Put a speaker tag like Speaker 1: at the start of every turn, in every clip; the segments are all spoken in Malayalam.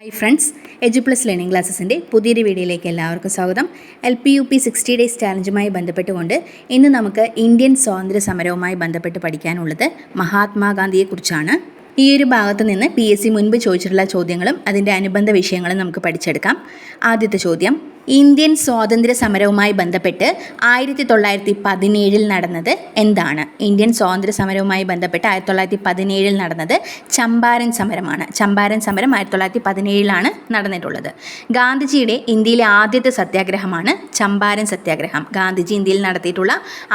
Speaker 1: Hi friends Edu Plus Learning ക്ലാസ്സസിന്റെ പുതിയൊരു വീഡിയോയിലേക്ക് എല്ലാവർക്കും സ്വാഗതം. L P U P sixty days ചാലഞ്ചുമായി ബന്ധപ്പെട്ടുകൊണ്ട് ഇന്ന് നമുക്ക് ഇന്ത്യൻ സ്വാതന്ത്ര്യ സമരവുമായി ബന്ധപ്പെട്ട് പഠിക്കാനുള്ളത് മഹാത്മാഗാന്ധിയെക്കുറിച്ചാണ്. ഈ ഒരു ഭാഗത്ത് നിന്ന് പി എസ് സി മുൻപ് ചോദിച്ചിട്ടുള്ള ചോദ്യങ്ങളും അതിന്റെ അനുബന്ധ വിഷയങ്ങളും നമുക്ക് പഠിച്ചെടുക്കാം. ആദ്യത്തെ ചോദ്യം ഇന്ത്യൻ സ്വാതന്ത്ര്യ സമരവുമായി ബന്ധപ്പെട്ട് ആയിരത്തി തൊള്ളായിരത്തി പതിനേഴിൽ നടന്നത് എന്താണ്? ഇന്ത്യൻ സ്വാതന്ത്ര്യ സമരവുമായി ബന്ധപ്പെട്ട് ആയിരത്തി തൊള്ളായിരത്തി പതിനേഴിൽ നടന്നത് ചമ്പാരൻ സമരമാണ്. ചമ്പാരൻ സമരം ആയിരത്തി തൊള്ളായിരത്തി പതിനേഴിലാണ് നടന്നിട്ടുള്ളത്. ഗാന്ധിജിയുടെ ഇന്ത്യയിലെ ആദ്യത്തെ സത്യാഗ്രഹമാണ് ചമ്പാരൻ സത്യാഗ്രഹം. ഗാന്ധിജി ഇന്ത്യയിൽ നടത്തിയിട്ടുള്ള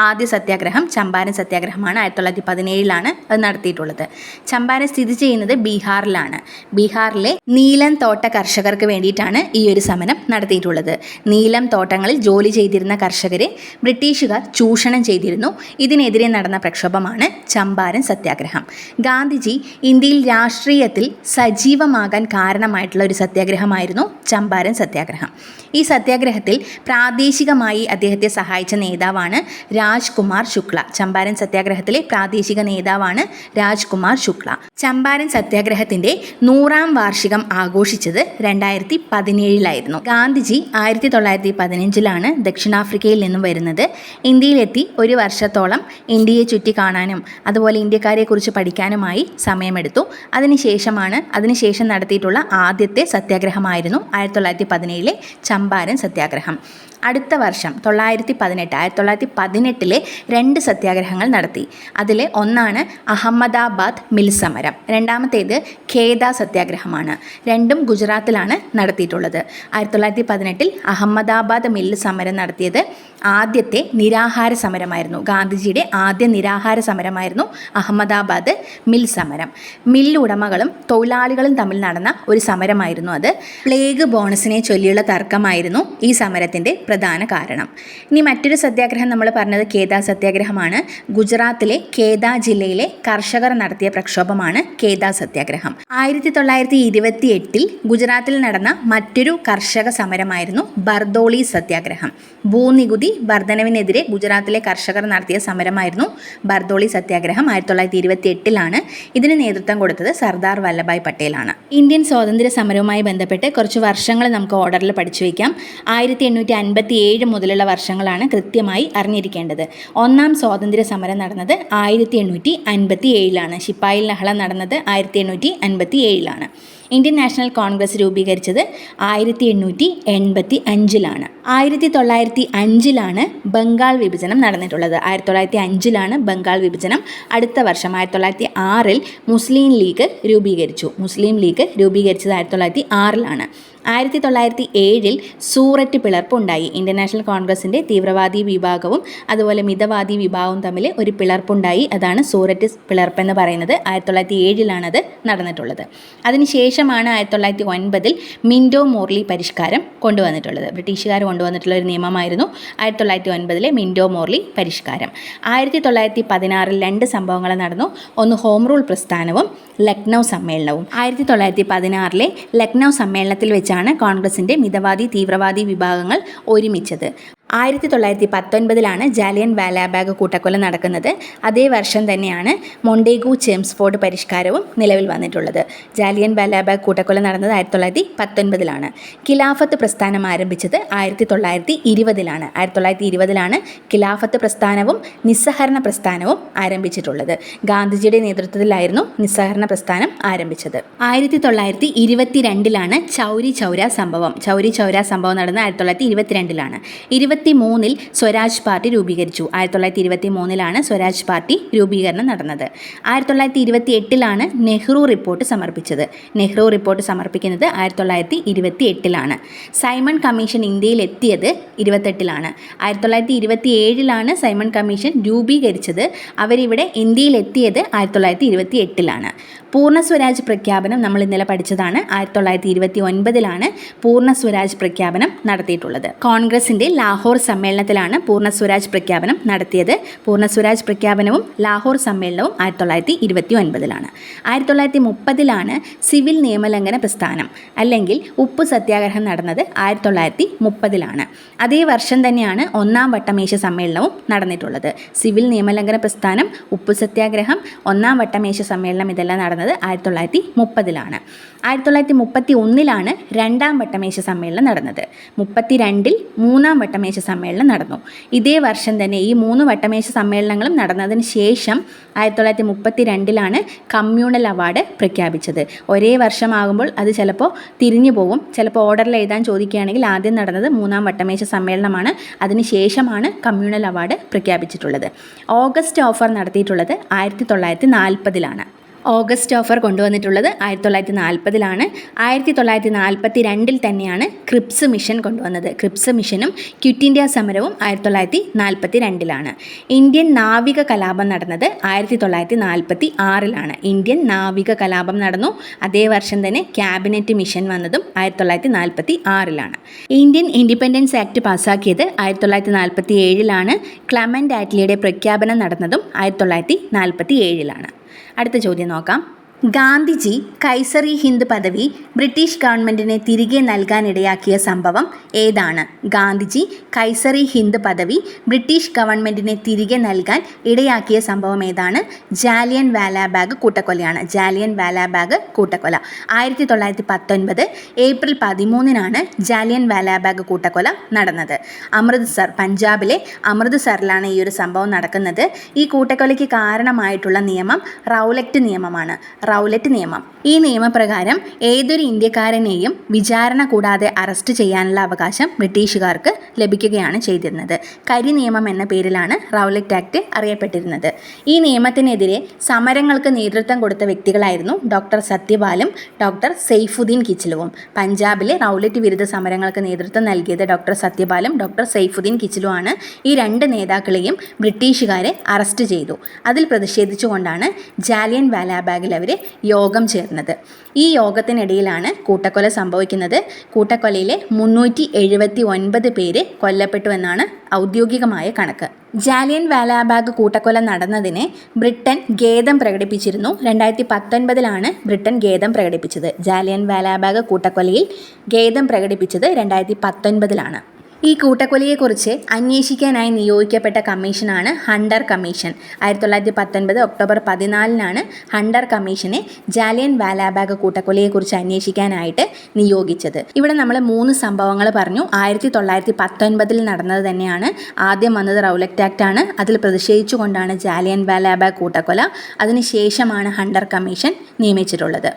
Speaker 1: ആദ്യ സത്യാഗ്രഹം ചമ്പാരൻ സത്യാഗ്രഹമാണ് ആയിരത്തി തൊള്ളായിരത്തി പതിനേഴിലാണ് അത് നടത്തിയിട്ടുള്ളത്. ചമ്പാരൻ സ്ഥിതി ചെയ്യുന്നത് ബീഹാറിലാണ്. ബീഹാറിലെ നീലൻ തോട്ട കർഷകർക്ക് വേണ്ടിയിട്ടാണ് ഈ ഒരു സമരം നടത്തിയിട്ടുള്ളത്. നീലം തോട്ടങ്ങളിൽ ജോലി ചെയ്തിരുന്ന കർഷകരെ ബ്രിട്ടീഷുകാർ ചൂഷണം ചെയ്തിരുന്നു. ഇതിനെതിരെ നടന്ന പ്രക്ഷോഭമാണ് ചമ്പാരൻ സത്യാഗ്രഹം. ഗാന്ധിജി ഇന്ത്യയിൽ രാഷ്ട്രീയത്തിൽ സജീവമാകാൻ കാരണമായിട്ടുള്ള ഒരു സത്യാഗ്രഹമായിരുന്നു ചമ്പാരൻ സത്യാഗ്രഹം. ഈ സത്യാഗ്രഹത്തിൽ പ്രാദേശികമായി അദ്ദേഹത്തെ സഹായിച്ച നേതാവാണ് രാജ്കുമാർ ശുക്ല. ചമ്പാരൻ സത്യാഗ്രഹത്തിലെ പ്രാദേശിക നേതാവാണ് രാജ്കുമാർ ശുക്ല. ചമ്പാരൻ സത്യാഗ്രഹത്തിന്റെ നൂറാം വാർഷികം ആഘോഷിച്ചത് രണ്ടായിരത്തി പതിനേഴിലായിരുന്നു. ഗാന്ധിജി ആയിരത്തി തൊള്ളായിരത്തി പതിനഞ്ചിലാണ് ദക്ഷിണാഫ്രിക്കയിൽ നിന്നും വരുന്നത്. ഇന്ത്യയിലെത്തി ഒരു വർഷത്തോളം ഇന്ത്യയെ ചുറ്റി കാണാനും അതുപോലെ ഇന്ത്യക്കാരെക്കുറിച്ച് പഠിക്കാനുമായി സമയമെടുത്തു. അതിനുശേഷമാണ് അതിനുശേഷം നടത്തിയിട്ടുള്ള ആദ്യത്തെ സത്യാഗ്രഹമായിരുന്നു ആയിരത്തി തൊള്ളായിരത്തി പതിനേഴിലെ ചമ്പാരൻ സത്യാഗ്രഹം. അടുത്ത വർഷം തൊള്ളായിരത്തി പതിനെട്ട് ആയിരത്തി തൊള്ളായിരത്തി പതിനെട്ടിലെ രണ്ട് സത്യാഗ്രഹങ്ങൾ നടത്തി. അതിൽ ഒന്നാണ് അഹമ്മദാബാദ് മിൽ സമരം. രണ്ടാമത്തേത് ഖേദ സത്യാഗ്രഹമാണ്. രണ്ടും ഗുജറാത്തിലാണ് നടത്തിയിട്ടുള്ളത്. ആയിരത്തി തൊള്ളായിരത്തി പതിനെട്ടിൽ അഹമ്മദാബാദ് മില്ല് സമരം നടത്തിയത് ആദ്യത്തെ നിരാഹാര സമരമായിരുന്നു. ഗാന്ധിജിയുടെ ആദ്യ നിരാഹാര സമരമായിരുന്നു അഹമ്മദാബാദ് മിൽ സമരം. മില്ലുടമകളും തൊഴിലാളികളും തമ്മിൽ നടന്ന ഒരു സമരമായിരുന്നു അത്. പ്ലേഗ് ബോണസിനെ ചൊല്ലിയുള്ള തർക്കമായിരുന്നു ഈ സമരത്തിന്റെ പ്രധാന കാരണം. ഇനി മറ്റൊരു സത്യാഗ്രഹം നമ്മൾ പറഞ്ഞത് കേദാ സത്യാഗ്രഹമാണ്. ഗുജറാത്തിലെ കേദാ ജില്ലയിലെ കർഷകർ നടത്തിയ പ്രക്ഷോഭമാണ് കേദാ സത്യാഗ്രഹം. ആയിരത്തി തൊള്ളായിരത്തി ഇരുപത്തി എട്ടിൽ ഗുജറാത്തിൽ നടന്ന മറ്റൊരു കർഷക സമരമായിരുന്നു ബർദോളി സത്യാഗ്രഹം. ഭൂനികുതി വർധനവിനെതിരെ ഗുജറാത്തിലെ കർഷകർ നടത്തിയ സമരമായിരുന്നു ബർദോളി സത്യാഗ്രഹം ആയിരത്തി തൊള്ളായിരത്തി ഇരുപത്തി എട്ടിലാണ് ഇതിന് നേതൃത്വം കൊടുത്തത് സർദാർ വല്ലഭായ് പട്ടേലാണ്. ഇന്ത്യൻ സ്വാതന്ത്ര്യ സമരവുമായി ബന്ധപ്പെട്ട് കുറച്ച് വർഷങ്ങൾ നമുക്ക് ഓർഡറിൽ പഠിച്ചു വയ്ക്കാം. ആയിരത്തി എണ്ണൂറ്റി അൻപത്തി ഏഴ് മുതലുള്ള വർഷങ്ങളാണ് കൃത്യമായി അറിഞ്ഞിരിക്കേണ്ടത്. ഒന്നാം സ്വാതന്ത്ര്യ സമരം നടന്നത് ആയിരത്തി എണ്ണൂറ്റി അൻപത്തി ഏഴിലാണ് ശിപ്പായി ലഹള നടന്നത് ആയിരത്തി എണ്ണൂറ്റി അൻപത്തി ഏഴിലാണ് ഇന്ത്യൻ നാഷണൽ കോൺഗ്രസ് രൂപീകരിച്ചത് ആയിരത്തി എണ്ണൂറ്റി എൺപത്തി അഞ്ചിലാണ് ആയിരത്തി തൊള്ളായിരത്തി അഞ്ചിലാണ് ബംഗാൾ വിഭജനം നടന്നിട്ടുള്ളത്. ആയിരത്തി തൊള്ളായിരത്തി അഞ്ചിലാണ് ബംഗാൾ വിഭജനം. അടുത്ത വർഷം ആയിരത്തി തൊള്ളായിരത്തി ആറിൽ മുസ്ലിം ലീഗ് രൂപീകരിച്ചു. മുസ്ലിം ലീഗ് രൂപീകരിച്ചത് ആയിരത്തി തൊള്ളായിരത്തി ആറിലാണ് ആയിരത്തി തൊള്ളായിരത്തി ഏഴിൽ സൂററ്റ് പിളർപ്പുണ്ടായി. ഇന്ത്യൻ നാഷണൽ കോൺഗ്രസിന്റെ തീവ്രവാദി വിഭാഗവും അതുപോലെ മിതവാദി വിഭാഗവും തമ്മിൽ ഒരു പിളർപ്പുണ്ടായി. അതാണ് സൂററ്റ് പിളർപ്പ് എന്ന് പറയുന്നത്. ആയിരത്തി തൊള്ളായിരത്തി ഏഴിലാണ് അത് നടന്നിട്ടുള്ളത്. അതിനുശേഷമാണ് ആയിരത്തി തൊള്ളായിരത്തി ഒൻപതിൽ മിൻഡോ മോർലി പരിഷ്കാരം കൊണ്ടുവന്നിട്ടുള്ളത്. ബ്രിട്ടീഷുകാർ കൊണ്ടുവന്നിട്ടുള്ള ഒരു നിയമമായിരുന്നു ആയിരത്തി തൊള്ളായിരത്തി ഒൻപതിലെ മിൻഡോ മോർലി പരിഷ്കാരം. ആയിരത്തി തൊള്ളായിരത്തി പതിനാറിൽ രണ്ട് സംഭവങ്ങൾ നടന്നു. ഒന്ന് ഹോം റൂൾ പ്രസ്ഥാനവും ലക്നൗ സമ്മേളനവും. ആയിരത്തി തൊള്ളായിരത്തി പതിനാറിലെ ലക്നൗ സമ്മേളനത്തിൽ വെച്ചാണ് കോൺഗ്രസിന്റെ മിതവാദി തീവ്രവാദി വിഭാഗങ്ങൾ ഒരുമിച്ചത്. ആയിരത്തി തൊള്ളായിരത്തി പത്തൊൻപതിലാണ് ജാലിയൻ വാലാബാഗ് കൂട്ടക്കൊല നടക്കുന്നത്. അതേ വർഷം തന്നെയാണ് മൊണ്ടേഗു ചേംസ്ഫോർഡ് പരിഷ്കാരവും നിലവിൽ വന്നിട്ടുള്ളത്. ജാലിയൻ വാലാബാഗ് കൂട്ടക്കൊല നടന്നത് ആയിരത്തി തൊള്ളായിരത്തി പത്തൊൻപതിലാണ് ഖിലാഫത്ത് പ്രസ്ഥാനം ആരംഭിച്ചത് ആയിരത്തി തൊള്ളായിരത്തി ഇരുപതിലാണ് ആയിരത്തി തൊള്ളായിരത്തി ഇരുപതിലാണ് ഖിലാഫത്ത് പ്രസ്ഥാനവും നിസ്സഹരണ പ്രസ്ഥാനവും ആരംഭിച്ചിട്ടുള്ളത്. ഗാന്ധിജിയുടെ നേതൃത്വത്തിലായിരുന്നു നിസ്സഹരണ പ്രസ്ഥാനം ആരംഭിച്ചത്. ആയിരത്തി തൊള്ളായിരത്തി ഇരുപത്തിരണ്ടിലാണ് ചൗരി ചൗര സംഭവം. ചൗരി ചൗര സംഭവം നടന്നത് ആയിരത്തി തൊള്ളായിരത്തി ഇരുപത്തിരണ്ടിലാണ് ഇരുപത്തി മൂന്നിൽ സ്വരാജ് പാർട്ടി രൂപീകരിച്ചു. ആയിരത്തി തൊള്ളായിരത്തി ഇരുപത്തി മൂന്നിലാണ് സ്വരാജ് പാർട്ടി രൂപീകരണം നടന്നത്. ആയിരത്തി തൊള്ളായിരത്തി ഇരുപത്തി എട്ടിലാണ് നെഹ്റു റിപ്പോർട്ട് സമർപ്പിച്ചത്. നെഹ്റു റിപ്പോർട്ട് സമർപ്പിക്കുന്നത് ആയിരത്തി തൊള്ളായിരത്തി ഇരുപത്തി എട്ടിലാണ് സൈമൺ കമ്മീഷൻ ഇന്ത്യയിൽ എത്തിയത് ഇരുപത്തെട്ടിലാണ്. ആയിരത്തി തൊള്ളായിരത്തി ഇരുപത്തി ഏഴിലാണ് സൈമൺ കമ്മീഷൻ രൂപീകരിച്ചത്. അവരിവിടെ ഇന്ത്യയിൽ എത്തിയത് ആയിരത്തി തൊള്ളായിരത്തി ഇരുപത്തി എട്ടിലാണ് പൂർണ സ്വരാജ് പ്രഖ്യാപനം നമ്മൾ ഇന്നലെ പഠിച്ചതാണ്. ആയിരത്തി തൊള്ളായിരത്തി ഇരുപത്തി ഒൻപതിലാണ് പൂർണ സ്വരാജ് പ്രഖ്യാപനം നടത്തിയിട്ടുള്ളത്. കോൺഗ്രസിന്റെ ലാഹോർ ലാഹോർ സമ്മേളനത്തിലാണ് പൂർണ സ്വരാജ് പ്രഖ്യാപനം നടത്തിയത്. പൂർണ സ്വരാജ് പ്രഖ്യാപനവും ലാഹോർ സമ്മേളനവും ആയിരത്തി തൊള്ളായിരത്തി ഇരുപത്തി ഒൻപതിലാണ് ആയിരത്തി തൊള്ളായിരത്തി മുപ്പതിലാണ് സിവിൽ നിയമലംഘന പ്രസ്ഥാനം അല്ലെങ്കിൽ ഉപ്പ് സത്യാഗ്രഹം നടന്നത് ആയിരത്തി തൊള്ളായിരത്തി മുപ്പതിലാണ് അതേ വർഷം തന്നെയാണ് ഒന്നാം വട്ടമേശ സമ്മേളനവും നടന്നിട്ടുള്ളത്. സിവിൽ നിയമലംഘന പ്രസ്ഥാനം ഉപ്പ് സത്യാഗ്രഹം ഒന്നാം വട്ടമേശ സമ്മേളനം ഇതെല്ലാം നടന്നത് ആയിരത്തി തൊള്ളായിരത്തി മുപ്പതിലാണ് ആയിരത്തി തൊള്ളായിരത്തി മുപ്പത്തി ഒന്നിലാണ് രണ്ടാം വട്ടമേശ സമ്മേളനം നടന്നത്. മുപ്പത്തി രണ്ടിൽ മൂന്നാം വട്ടമേശ സമ്മേളനം നടന്നു. ഇതേ വർഷം തന്നെ ഈ മൂന്ന് വട്ടമേശ സമ്മേളനങ്ങളും നടന്നതിന് ശേഷം ആയിരത്തി തൊള്ളായിരത്തി മുപ്പത്തി രണ്ടിലാണ് കമ്മ്യൂണൽ അവാർഡ് പ്രഖ്യാപിച്ചത്. ഒരേ വർഷമാകുമ്പോൾ അത് ചിലപ്പോൾ തിരിഞ്ഞു പോകും. ചിലപ്പോൾ ഓർഡറിൽ എഴുതാൻ ചോദിക്കുകയാണെങ്കിൽ ആദ്യം നടന്നത് മൂന്നാം വട്ടമേശ സമ്മേളനമാണ്. അതിന് ശേഷമാണ് കമ്മ്യൂണൽ അവാർഡ് പ്രഖ്യാപിച്ചിട്ടുള്ളത്. ഓഗസ്റ്റ് ഓഫർ നടത്തിയിട്ടുള്ളത് ആയിരത്തി തൊള്ളായിരത്തി നാൽപ്പതിലാണ് ഓഗസ്റ്റ് ഓഫർ കൊണ്ടുവന്നിട്ടുള്ളത് ആയിരത്തി തൊള്ളായിരത്തി നാൽപ്പതിലാണ് ആയിരത്തി തൊള്ളായിരത്തി നാൽപ്പത്തി രണ്ടിൽ തന്നെയാണ് ക്രിപ്സ് മിഷൻ കൊണ്ടുവന്നത്. ക്രിപ്സ് മിഷനും ക്വിറ്റ് ഇന്ത്യ സമരവും ആയിരത്തി തൊള്ളായിരത്തി നാൽപ്പത്തി രണ്ടിലാണ് ഇന്ത്യൻ നാവിക കലാപം നടന്നത് ആയിരത്തി തൊള്ളായിരത്തി നാൽപ്പത്തി ആറിലാണ് ഇന്ത്യൻ നാവിക കലാപം നടന്നു. അതേ വർഷം തന്നെ ക്യാബിനറ്റ് മിഷൻ വന്നതും ആയിരത്തി തൊള്ളായിരത്തി നാൽപ്പത്തി ആറിലാണ് ഇന്ത്യൻ ഇൻഡിപെൻഡൻസ് ആക്ട് പാസ്സാക്കിയത് ആയിരത്തി തൊള്ളായിരത്തി നാൽപ്പത്തി ഏഴിലാണ് ക്ലമന്റ് ആറ്റ്ലിയുടെ പ്രഖ്യാപനം നടന്നതും ആയിരത്തി തൊള്ളായിരത്തി നാൽപ്പത്തി ഏഴിലാണ് അടുത്ത ചോദ്യം നോക്കാം. ഗാന്ധിജി കൈസറി ഹിന്ദ് പദവി ബ്രിട്ടീഷ് ഗവൺമെന്റിന് തിരികെ നൽകാനിടയാക്കിയ സംഭവം ഏതാണ്? ഗാന്ധിജി കൈസറി ഹിന്ദ് പദവി ബ്രിട്ടീഷ് ഗവൺമെന്റിന് തിരികെ നൽകാൻ ഇടയാക്കിയ സംഭവം ഏതാണ്? ജാലിയൻ വാലാബാഗ് കൂട്ടക്കൊലയാണ്. ജാലിയൻ വാലാബാഗ് കൂട്ടക്കൊല. ആയിരത്തി തൊള്ളായിരത്തി പത്തൊൻപത് ഏപ്രിൽ പതിമൂന്നിനാണ് ജാലിയൻ വാലാബാഗ് കൂട്ടക്കൊല നടന്നത്. അമൃത്സർ പഞ്ചാബിലെ അമൃത്സറിലാണ് ഈ ഒരു സംഭവം നടക്കുന്നത്. ഈ കൂട്ടക്കൊലയ്ക്ക് കാരണമായിട്ടുള്ള നിയമം റൗലക്റ്റ് നിയമമാണ്. റൗലറ്റ് നിയമം. ഈ നിയമപ്രകാരം ഏതൊരു ഇന്ത്യക്കാരനെയും വിചാരണ കൂടാതെ അറസ്റ്റ് ചെയ്യാനുള്ള അവകാശം ബ്രിട്ടീഷുകാർക്ക് ലഭിക്കുകയാണ് ചെയ്തിരുന്നത്. കരി നിയമം എന്ന പേരിലാണ് റൗലറ്റ് ആക്ട് അറിയപ്പെട്ടിരുന്നത്. ഈ നിയമത്തിനെതിരെ സമരങ്ങൾക്ക് നേതൃത്വം കൊടുത്ത വ്യക്തികളായിരുന്നു ഡോക്ടർ സത്യപാലും ഡോക്ടർ സെയ്ഫുദ്ദീൻ കിച്ചിലുവും. പഞ്ചാബിലെ റൗലറ്റ് വിരുദ്ധ സമരങ്ങൾക്ക് നേതൃത്വം നൽകിയത് ഡോക്ടർ സത്യപാലും ഡോക്ടർ സെയ്ഫുദ്ദീൻ കിച്ചിലുമാണ് ഈ രണ്ട് നേതാക്കളെയും ബ്രിട്ടീഷുകാരെ അറസ്റ്റ് ചെയ്തു. അതിൽ പ്രതിഷേധിച്ചുകൊണ്ടാണ് ജാലിയൻ വാലാബാഗിൽ അവർ യോഗം ചേർന്നത്. ഈ യോഗത്തിനിടയിലാണ് കൂട്ടക്കൊല സംഭവിക്കുന്നത്. കൂട്ടക്കൊലയിലെ മുന്നൂറ്റി എഴുപത്തി ഒൻപത് പേര് കൊല്ലപ്പെട്ടു എന്നാണ് ഔദ്യോഗികമായ കണക്ക്. ജാലിയൻ വാലാബാഗ് കൂട്ടക്കൊല നടന്നതിന് ബ്രിട്ടൻ ഖേദം പ്രകടിപ്പിച്ചിരുന്നു. രണ്ടായിരത്തി പത്തൊൻപതിലാണ് ബ്രിട്ടൻ ഖേദം പ്രകടിപ്പിച്ചത്. ജാലിയൻ വാലാബാഗ് കൂട്ടക്കൊലയിൽ ഖേദം പ്രകടിപ്പിച്ചത് രണ്ടായിരത്തി പത്തൊൻപതിലാണ് ഈ കൂട്ടക്കൊലയെക്കുറിച്ച് അന്വേഷിക്കാനായി നിയോഗിക്കപ്പെട്ട കമ്മീഷനാണ് ഹണ്ടർ കമ്മീഷൻ. ആയിരത്തി തൊള്ളായിരത്തി പത്തൊൻപത് ഒക്ടോബർ പതിനാലിനാണ് ഹണ്ടർ കമ്മീഷനെ ജാലിയൻ വാലാബാഗ് കൂട്ടക്കൊലയെക്കുറിച്ച് അന്വേഷിക്കാനായിട്ട് നിയോഗിച്ചത്. ഇവിടെ നമ്മൾ മൂന്ന് സംഭവങ്ങൾ പറഞ്ഞു. ആയിരത്തി തൊള്ളായിരത്തി പത്തൊൻപതിൽ നടന്നത് തന്നെയാണ് ആദ്യം വന്നത് റൗലക്റ്റ് ആക്ട് ആണ്. അതിൽ പ്രതിഷേധിച്ചുകൊണ്ടാണ് ജാലിയൻ വാലാബാഗ് കൂട്ടക്കൊല. അതിനുശേഷമാണ് ഹണ്ടർ കമ്മീഷൻ നിയമിച്ചിട്ടുള്ളത്.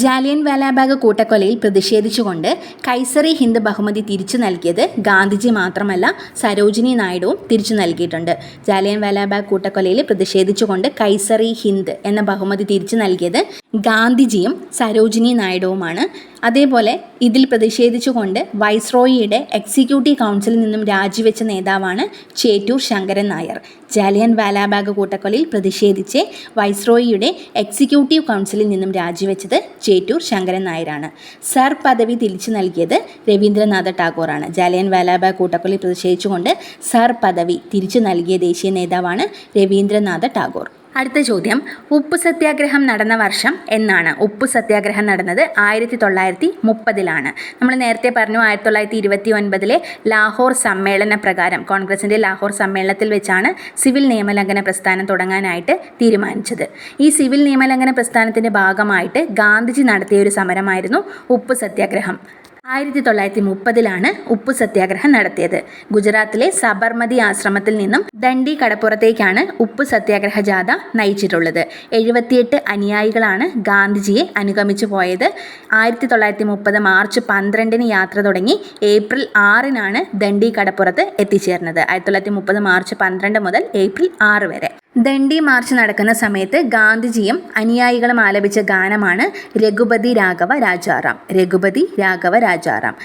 Speaker 1: ജാലിയൻ വാലാബാഗ് കൂട്ടക്കൊലയിൽ പ്രതിഷേധിച്ചുകൊണ്ട് കൈസറി ഹിന്ദ് ബഹുമതി തിരിച്ചു നൽകിയത് ഗാന്ധിജി മാത്രമല്ല സരോജിനി നായിഡുവും തിരിച്ചു നൽകിയിട്ടുണ്ട്. ജാലിയൻ വാലാബാഗ് കൂട്ടക്കൊലയിൽ പ്രതിഷേധിച്ചുകൊണ്ട് കൈസറി ഹിന്ദ് എന്ന ബഹുമതി തിരിച്ചു നൽകിയത് ഗാന്ധിജിയും സരോജിനി നായിഡുവുമാണ്. അതേപോലെ ഇതിൽ പ്രതിഷേധിച്ചുകൊണ്ട് വൈസ്രോയിയുടെ എക്സിക്യൂട്ടീവ് കൗൺസിലിൽ നിന്നും രാജിവെച്ച നേതാവാണ് ചേറ്റൂർ ശങ്കരൻ നായർ. ജാലിയൻ വാലാബാഗ് കൂട്ടക്കൊലയിൽ പ്രതിഷേധിച്ച് വൈസ്രോയിയുടെ എക്സിക്യൂട്ടീവ് കൗൺസിലിൽ നിന്നും രാജിവെച്ചത് ചേറ്റൂർ ശങ്കരൻ നായരാണ്. സർ പദവി തിരിച്ചു നൽകിയത് രവീന്ദ്രനാഥ ടാഗോറാണ്. ജാലിയൻ വാലാബാഗ് കൂട്ടക്കൊലയിൽ പ്രതിഷേധിച്ചുകൊണ്ട് സർ പദവി തിരിച്ചു നൽകിയ ദേശീയ നേതാവാണ് രവീന്ദ്രനാഥ ടാഗോർ. അടുത്ത ചോദ്യം. ഉപ്പ് സത്യാഗ്രഹം നടന്ന വർഷം എന്നാണ്. ഉപ്പ് സത്യാഗ്രഹം നടന്നത് ആയിരത്തി തൊള്ളായിരത്തി മുപ്പതിലാണ് നമ്മൾ നേരത്തെ പറഞ്ഞു ആയിരത്തി തൊള്ളായിരത്തി ഇരുപത്തി ഒൻപതിലെ ലാഹോർ സമ്മേളന പ്രകാരം കോൺഗ്രസിന്റെ ലാഹോർ സമ്മേളനത്തിൽ വെച്ചാണ് സിവിൽ നിയമലംഘന പ്രസ്ഥാനം തുടങ്ങാനായിട്ട് തീരുമാനിച്ചത്. ഈ സിവിൽ നിയമലംഘന പ്രസ്ഥാനത്തിന്റെ ഭാഗമായിട്ട് ഗാന്ധിജി നടത്തിയ ഒരു സമരമായിരുന്നു ഉപ്പ് സത്യാഗ്രഹം. ആയിരത്തി തൊള്ളായിരത്തി മുപ്പതിലാണ് ഉപ്പ് സത്യാഗ്രഹം നടത്തിയത്. ഗുജറാത്തിലെ സബർമതി ആശ്രമത്തിൽ നിന്നും ദണ്ഡി കടപ്പുറത്തേക്കാണ് ഉപ്പ് സത്യാഗ്രഹ ജാഥ നയിച്ചിട്ടുള്ളത്. എഴുപത്തിയെട്ട് അനുയായികളാണ് ഗാന്ധിജിയെ അനുഗമിച്ചു പോയത്. ആയിരത്തി തൊള്ളായിരത്തി മുപ്പത് മാർച്ച് പന്ത്രണ്ടിന് യാത്ര തുടങ്ങി ഏപ്രിൽ ആറിനാണ് ദണ്ഡി കടപ്പുറത്ത് എത്തിച്ചേർന്നത്. ആയിരത്തി തൊള്ളായിരത്തി മുപ്പത് മാർച്ച് പന്ത്രണ്ട് മുതൽ ഏപ്രിൽ ആറ് വരെ. ദണ്ഡി മാർച്ച് നടക്കുന്ന സമയത്ത് ഗാന്ധിജിയും അനുയായികളും ആലപിച്ച ഗാനമാണ് രഘുപതി രാഘവ രാജാറാം. രഘുപതി രാഘവ രാജാറാം.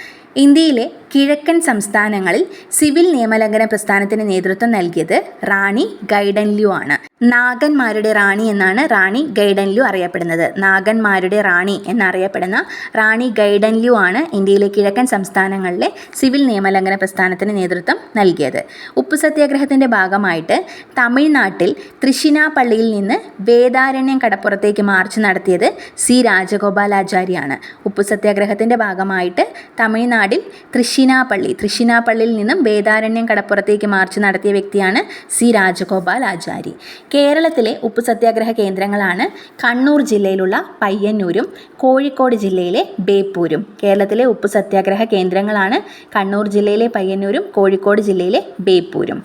Speaker 1: ഇന്ത്യയിലെ കിഴക്കൻ സംസ്ഥാനങ്ങളിൽ സിവിൽ നിയമലംഘന പ്രസ്ഥാനത്തിന് നേതൃത്വം നൽകിയത് റാണി ഗൈഡൻല്യു ആണ്. നാഗന്മാരുടെ റാണി എന്നാണ് റാണി ഗൈഡൻല്യു അറിയപ്പെടുന്നത്. നാഗന്മാരുടെ റാണി എന്നറിയപ്പെടുന്ന റാണി ഗൈഡൻല്യു ആണ് ഇന്ത്യയിലെ കിഴക്കൻ സംസ്ഥാനങ്ങളിലെ സിവിൽ നിയമലംഘന പ്രസ്ഥാനത്തിന് നേതൃത്വം നൽകിയത്. ഉപ്പ് സത്യാഗ്രഹത്തിന്റെ ഭാഗമായിട്ട് തമിഴ്നാട്ടിൽ തൃശിനാപ്പള്ളിയിൽ നിന്ന് വേദാരണ്യം കടപ്പുറത്തേക്ക് മാർച്ച് നടത്തിയത് സി രാജഗോപാലാചാര്യാണ് ഉപ്പ് സത്യാഗ്രഹത്തിന്റെ ഭാഗമായിട്ട് തമിഴ്നാടിൽ തൃശ്ശിനാപ്പള്ളി തൃശ്ശിനാപ്പള്ളിയിൽ നിന്നും വേദാരണ്യം കടപ്പുറത്തേക്ക് മാർച്ച് നടത്തിയ വ്യക്തിയാണ് സി രാജഗോപാൽ ആചാരി. കേരളത്തിലെ ഉപ്പ് സത്യാഗ്രഹ കേന്ദ്രങ്ങളാണ് കണ്ണൂർ ജില്ലയിലുള്ള പയ്യന്നൂരും കോഴിക്കോട് ജില്ലയിലെ ബേപ്പൂരും. കേരളത്തിലെ ഉപ്പ് സത്യാഗ്രഹ കേന്ദ്രങ്ങളാണ് കണ്ണൂർ ജില്ലയിലെ പയ്യന്നൂരും കോഴിക്കോട് ജില്ലയിലെ ബേപ്പൂരും.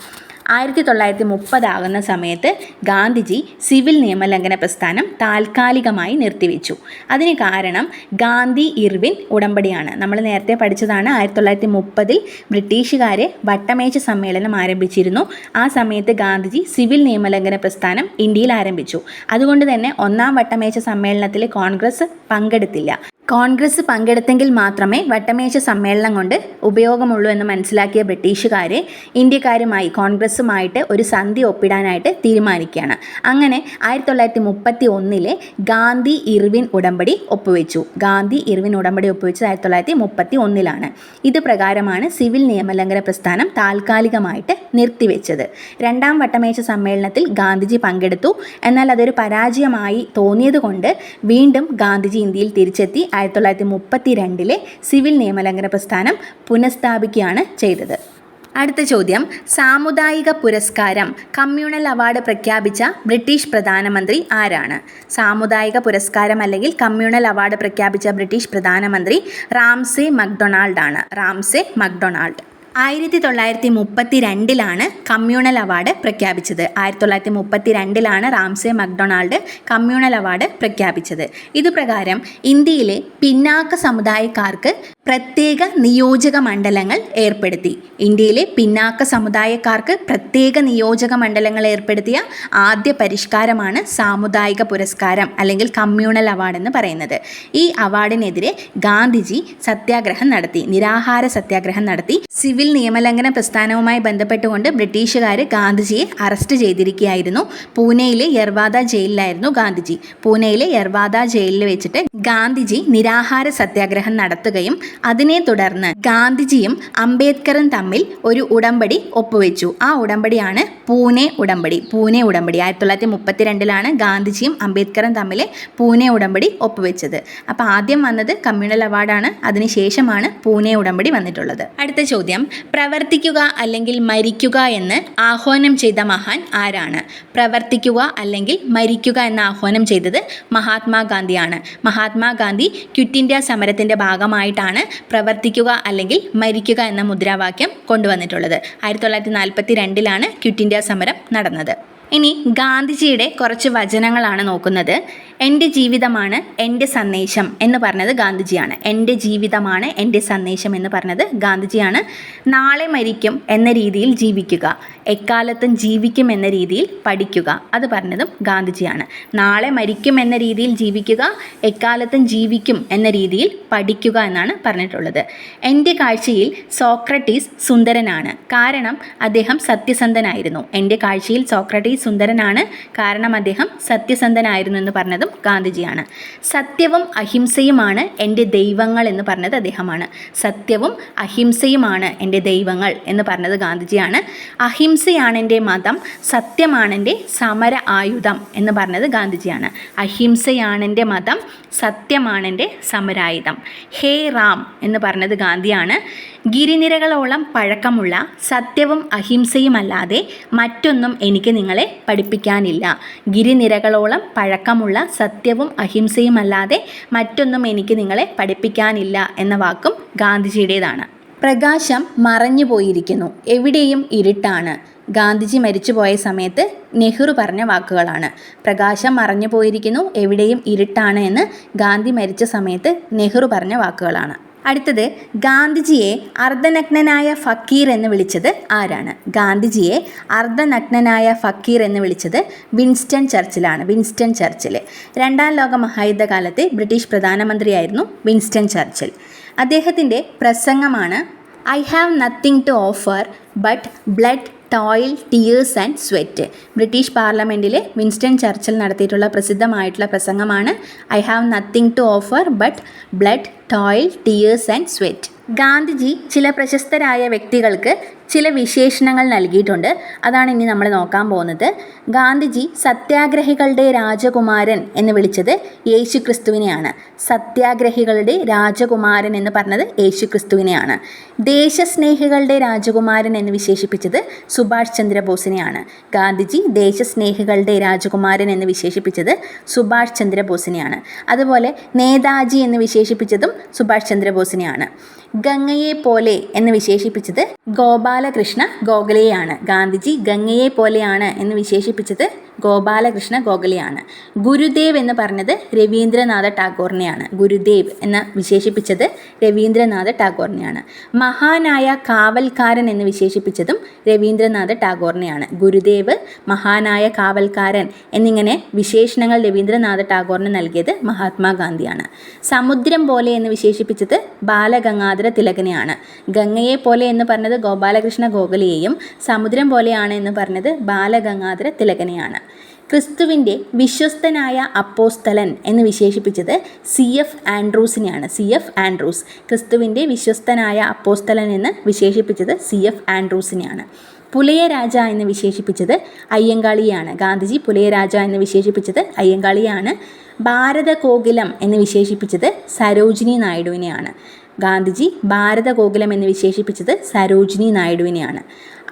Speaker 1: ആയിരത്തി തൊള്ളായിരത്തി മുപ്പതാകുന്ന സമയത്ത് ഗാന്ധിജി സിവിൽ നിയമലംഘന പ്രസ്ഥാനം താൽക്കാലികമായി നിർത്തിവെച്ചു. അതിന് കാരണം ഗാന്ധി ഇർവിൻ ഉടമ്പടിയാണ്. നമ്മൾ നേരത്തെ പഠിച്ചതാണ് ആയിരത്തി തൊള്ളായിരത്തി മുപ്പതിൽ ബ്രിട്ടീഷുകാർ വട്ടമേശ സമ്മേളനം ആരംഭിച്ചിരുന്നു. ആ സമയത്ത് ഗാന്ധിജി സിവിൽ നിയമലംഘന പ്രസ്ഥാനം ഇന്ത്യയിൽ ആരംഭിച്ചു. അതുകൊണ്ട് തന്നെ ഒന്നാം വട്ടമേശ സമ്മേളനത്തിൽ കോൺഗ്രസ് പങ്കെടുത്തില്ല. കോൺഗ്രസ് പങ്കെടുത്തെങ്കിൽ മാത്രമേ വട്ടമേശ സമ്മേളനം കൊണ്ട് ഉപയോഗമുള്ളൂ എന്ന് മനസ്സിലാക്കിയ ബ്രിട്ടീഷുകാരെ ഇന്ത്യക്കാരുമായി കോൺഗ്രസ്സുമായിട്ട് ഒരു സന്ധി ഒപ്പിടാനായിട്ട് തീരുമാനിക്കുകയാണ്. അങ്ങനെ ആയിരത്തി തൊള്ളായിരത്തി മുപ്പത്തി ഒന്നിലെ ഗാന്ധി ഇർവിൻ ഉടമ്പടി ഒപ്പുവെച്ചു. ഗാന്ധി ഇർവിൻ ഉടമ്പടി ഒപ്പുവെച്ചത് ആയിരത്തി തൊള്ളായിരത്തി മുപ്പത്തി ഒന്നിലാണ് ഇത് പ്രകാരമാണ് സിവിൽ നിയമലംഘന പ്രസ്ഥാനം താൽക്കാലികമായിട്ട് നിർത്തിവെച്ചത്. രണ്ടാം വട്ടമേശ സമ്മേളനത്തിൽ ഗാന്ധിജി പങ്കെടുത്തു. എന്നാൽ അതൊരു പരാജയമായി തോന്നിയതുകൊണ്ട് വീണ്ടും ഗാന്ധിജി ഇന്ത്യയിൽ തിരിച്ചെത്തി. ആയിരത്തി തൊള്ളായിരത്തി മുപ്പത്തി രണ്ടിലെ സിവിൽ നിയമലംഘന പ്രസ്ഥാനം പുനഃസ്ഥാപിക്കുകയാണ് ചെയ്തത്. അടുത്ത ചോദ്യം. സാമുദായിക പുരസ്കാരം കമ്മ്യൂണൽ അവാർഡ് പ്രഖ്യാപിച്ച ബ്രിട്ടീഷ് പ്രധാനമന്ത്രി ആരാണ്? സാമുദായിക പുരസ്കാരം അല്ലെങ്കിൽ കമ്മ്യൂണൽ അവാർഡ് പ്രഖ്യാപിച്ച ബ്രിട്ടീഷ് പ്രധാനമന്ത്രി റാംസെ മക്ഡൊണാൾഡ് ആണ് റാംസെ മക്ഡൊണാൾഡ്. ആയിരത്തി തൊള്ളായിരത്തി മുപ്പത്തി രണ്ടിലാണ് കമ്മ്യൂണൽ അവാർഡ് പ്രഖ്യാപിച്ചത്. ആയിരത്തി തൊള്ളായിരത്തി മുപ്പത്തി രണ്ടിലാണ് റാംസെ മക്ഡൊണാൾഡ് കമ്മ്യൂണൽ അവാർഡ് പ്രഖ്യാപിച്ചത്. ഇതുപ്രകാരം ഇന്ത്യയിലെ പിന്നാക്ക സമുദായക്കാർക്ക് പ്രത്യേക നിയോജക മണ്ഡലങ്ങൾ ഏർപ്പെടുത്തി. ഇന്ത്യയിലെ പിന്നാക്ക സമുദായക്കാർക്ക് പ്രത്യേക നിയോജക മണ്ഡലങ്ങൾ ഏർപ്പെടുത്തിയ ആദ്യ പരിഷ്കാരമാണ് സാമുദായിക പുരസ്കാരം അല്ലെങ്കിൽ കമ്മ്യൂണൽ അവാർഡ് എന്ന് പറയുന്നത്. ഈ അവാർഡിനെതിരെ ഗാന്ധിജി സത്യാഗ്രഹം നടത്തി നിരാഹാര സത്യാഗ്രഹം നടത്തി സിവിൽ നിയമലംഘന പ്രസ്ഥാനവുമായി ബന്ധപ്പെട്ടുകൊണ്ട് ബ്രിട്ടീഷുകാർ ഗാന്ധിജിയെ അറസ്റ്റ് ചെയ്തിരിക്കുകയായിരുന്നു പൂനെയിലെ യർവാദ ജയിലിലായിരുന്നു ഗാന്ധിജി. പൂനെയിലെ യർവാദ ജയിലിൽ വെച്ചിട്ട് ഗാന്ധിജി നിരാഹാര സത്യാഗ്രഹം നടത്തുകയും അതിനെ തുടർന്ന് ഗാന്ധിജിയും അംബേദ്കറും തമ്മിൽ ഒരു ഉടമ്പടി ഒപ്പുവെച്ചു. ആ ഉടമ്പടിയാണ് പൂനെ ഉടമ്പടി. പൂനെ ഉടമ്പടി. ആയിരത്തി തൊള്ളായിരത്തി മുപ്പത്തിരണ്ടിലാണ് ഗാന്ധിജിയും അംബേദ്കറും തമ്മിൽ പൂനെ ഉടമ്പടി ഒപ്പുവെച്ചത്. അപ്പോൾ ആദ്യം വന്നത് കമ്മ്യൂണൽ അവാർഡാണ്. അതിനുശേഷമാണ് പൂനെ ഉടമ്പടി വന്നിട്ടുള്ളത്. അടുത്ത ചോദ്യം. പ്രവർത്തിക്കുക അല്ലെങ്കിൽ മരിക്കുക എന്ന് ആഹ്വാനം ചെയ്ത മഹാൻ ആരാണ്? പ്രവർത്തിക്കുക അല്ലെങ്കിൽ മരിക്കുക എന്ന് ആഹ്വാനം ചെയ്തത് മഹാത്മാഗാന്ധിയാണ് മഹാത്മാഗാന്ധി ക്വിറ്റ് ഇന്ത്യ സമരത്തിന്റെ ഭാഗമായിട്ടാണ് പ്രവർത്തിക്കുക അല്ലെങ്കിൽ മരിക്കുക എന്ന മുദ്രാവാക്യം കൊണ്ടുവന്നിട്ടുള്ളത്. ആയിരത്തി തൊള്ളായിരത്തി നാൽപ്പത്തി രണ്ടിലാണ് ക്വിറ്റ് ഇന്ത്യ സമരം നടന്നത്. ഇനി ഗാന്ധിജിയുടെ കുറച്ച് വചനങ്ങളാണ് നോക്കുന്നത്. എന്റെ ജീവിതമാണ് എന്റെ സന്ദേശം എന്ന് പറഞ്ഞത് ഗാന്ധിജിയാണ്. എന്റെ ജീവിതമാണ് എന്റെ സന്ദേശം എന്ന് പറഞ്ഞത് ഗാന്ധിജിയാണ്. നാളെ മരിക്കും എന്ന രീതിയിൽ ജീവിക്കുക. എക്കാലത്തും ജീവിക്കും എന്ന രീതിയിൽ പഠിക്കുക. അത് പറഞ്ഞതും ഗാന്ധിജിയാണ്. നാളെ മരിക്കും എന്ന രീതിയിൽ ജീവിക്കുക. എക്കാലത്തും ജീവിക്കും എന്ന രീതിയിൽ പഠിക്കുക എന്നാണ് പറഞ്ഞിട്ടുള്ളത്. എന്റെ കാഴ്ചയിൽ സോക്രട്ടീസ് സുന്ദരനാണ്. കാരണം അദ്ദേഹം സത്യസന്ധനായിരുന്നു. എന്റെ കാഴ്ചയിൽ സോക്രട്ടീസ് സുന്ദരനാണ്. കാരണം അദ്ദേഹം സത്യസന്ധനായിരുന്നു എന്ന് പറഞ്ഞതും ഗാന്ധിജിയാണ്. സത്യവും അഹിംസയുമാണ് എന്റെ ദൈവങ്ങൾ എന്ന് പറഞ്ഞത് അദ്ദേഹമാണ്. സത്യവും അഹിംസയുമാണ് എന്റെ ദൈവങ്ങൾ എന്ന് പറഞ്ഞത് ഗാന്ധിജിയാണ്. അഹിംസയാണ് എന്റെ മതം സത്യമാണ് എന്റെ സമര ആയുധം എന്ന് പറഞ്ഞത് ഗാന്ധിജിയാണ്. അഹിംസയാണ് എന്റെ മതം സത്യമാണ് എന്റെ സമരായുധം. ഹേ റാം എന്ന് പറഞ്ഞത് ഗാന്ധിയാണ്. ഗിരിനിരകളോളം പഴക്കമുള്ള സത്യവും അഹിംസയുമല്ലാതെ മറ്റൊന്നും എനിക്ക് നിങ്ങളെ പഠിപ്പിക്കാനില്ല. ഗിരിനിരകളോളം പഴക്കമുള്ള സത്യവും അഹിംസയുമല്ലാതെ മറ്റൊന്നും എനിക്ക് നിങ്ങളെ പഠിപ്പിക്കാനില്ല എന്ന വാക്കും ഗാന്ധിജിയുടേതാണ്. പ്രകാശം മറഞ്ഞു പോയിരിക്കുന്നു എവിടെയും ഇരുട്ടാണ്. ഗാന്ധിജി മരിച്ചുപോയ സമയത്ത് നെഹ്റു പറഞ്ഞ വാക്കുകളാണ്. പ്രകാശം മറഞ്ഞു പോയിരിക്കുന്നു എവിടെയും ഇരുട്ടാണ് എന്ന് ഗാന്ധി മരിച്ച സമയത്ത് നെഹ്റു പറഞ്ഞ വാക്കുകളാണ്. അടുത്തത് ഗാന്ധിജിയെ അർദ്ധനഗ്നനായ ഫക്കീർ എന്ന് വിളിച്ചത് ആരാണ്? ഗാന്ധിജിയെ അർദ്ധനഗ്നനായ ഫക്കീർ എന്ന് വിളിച്ചത് വിൻസ്റ്റൺ ചർച്ചിലാണ് വിൻസ്റ്റൺ ചർച്ചിൽ രണ്ടാം ലോക മഹായുദ്ധകാലത്തെ ബ്രിട്ടീഷ് പ്രധാനമന്ത്രിയായിരുന്നു വിൻസ്റ്റൺ ചർച്ചിൽ. അദ്ദേഹത്തിന്റെ പ്രസംഗമാണ് I have nothing to offer but blood toil tears and sweat. British പാർലമെന്റിലെ വിൻസ്റ്റൺ ചർച്ചിൽ നടത്തിയിട്ടുള്ള പ്രസിദ്ധമായിട്ടുള്ള പ്രസംഗമാണ് I have nothing to offer but blood toil tears and sweat. Gandhiji ചില പ്രശസ്തരായ വ്യക്തികൾക്ക് ചില വിശേഷണങ്ങൾ നൽകിയിട്ടുണ്ട്. അതാണ് ഇനി നമ്മൾ നോക്കാൻ പോകുന്നത്. ഗാന്ധിജി സത്യാഗ്രഹികളുടെ രാജകുമാരൻ എന്ന് വിളിച്ചത് യേശു ക്രിസ്തുവിനെയാണ് സത്യാഗ്രഹികളുടെ രാജകുമാരൻ എന്ന് പറഞ്ഞത് യേശു ക്രിസ്തുവിനെയാണ് ദേശസ്നേഹികളുടെ രാജകുമാരൻ എന്ന് വിശേഷിപ്പിച്ചത് സുഭാഷ് ചന്ദ്രബോസിനെയാണ്. ഗാന്ധിജി ദേശസ്നേഹികളുടെ രാജകുമാരൻ എന്ന് വിശേഷിപ്പിച്ചത് സുഭാഷ് ചന്ദ്രബോസിനെയാണ്. അതുപോലെ നേതാജി എന്ന് വിശേഷിപ്പിച്ചതും സുഭാഷ് ചന്ദ്രബോസിനെയാണ്. ഗംഗയെ പോലെ എന്ന് വിശേഷിപ്പിച്ചത് ഗോപാലകൃഷ്ണ ഗോഖലെയാണ്. ഗാന്ധിജി ഗംഗയെ പോലെയാണ് എന്ന് വിശേഷിപ്പിച്ചത് ഗോപാലകൃഷ്ണ ഗോഖലെയാണ്. ഗുരുദേവ് എന്ന് പറഞ്ഞത് രവീന്ദ്രനാഥ ടാഗോറിനെയാണ്. ഗുരുദേവ് എന്ന് വിശേഷിപ്പിച്ചത് രവീന്ദ്രനാഥ ടാഗോറിനെയാണ്. മഹാനായ കാവൽക്കാരൻ എന്ന് വിശേഷിപ്പിച്ചതും രവീന്ദ്രനാഥ ടാഗോറിനെയാണ്. ഗുരുദേവ് മഹാനായ കാവൽക്കാരൻ എന്നിങ്ങനെ വിശേഷണങ്ങൾ രവീന്ദ്രനാഥ ടാഗോറിന് നൽകിയത് മഹാത്മാഗാന്ധിയാണ്. സമുദ്രം പോലെ എന്ന് വിശേഷിപ്പിച്ചത് ബാലഗംഗാധര തിലകനെയാണ് ഗംഗയെ പോലെ എന്ന് പറഞ്ഞത് ഗോപാലകൃഷ്ണ ഗോഖലെയെയും സമുദ്രം പോലെയാണ് എന്ന് പറഞ്ഞത് ബാലഗംഗാധര തിലകനെയാണ്. ക്രിസ്തുവിന്റെ വിശ്വസ്തനായ അപ്പോസ്തലൻ എന്ന് വിശേഷിപ്പിച്ചത് C F ആൻഡ്രൂസിനെയാണ്. C F Andrews. ക്രിസ്തുവിന്റെ വിശ്വസ്തനായ അപ്പോസ്തലൻ എന്ന് വിശേഷിപ്പിച്ചത് സി എഫ് ആൻഡ്രൂസിനെയാണ്. പുലയരാജ എന്ന് വിശേഷിപ്പിച്ചത് അയ്യങ്കാളിയാണ് ഗാന്ധിജി പുലയരാജ എന്ന് വിശേഷിപ്പിച്ചത് അയ്യങ്കാളിയാണ് ഭാരതകോകിലം എന്ന് വിശേഷിപ്പിച്ചത് സരോജിനി നായിഡുവിനെയാണ്. ഗാന്ധിജി ഭാരതകോകിലം എന്ന് വിശേഷിപ്പിച്ചത് സരോജിനി നായിഡുവിനെയാണ്.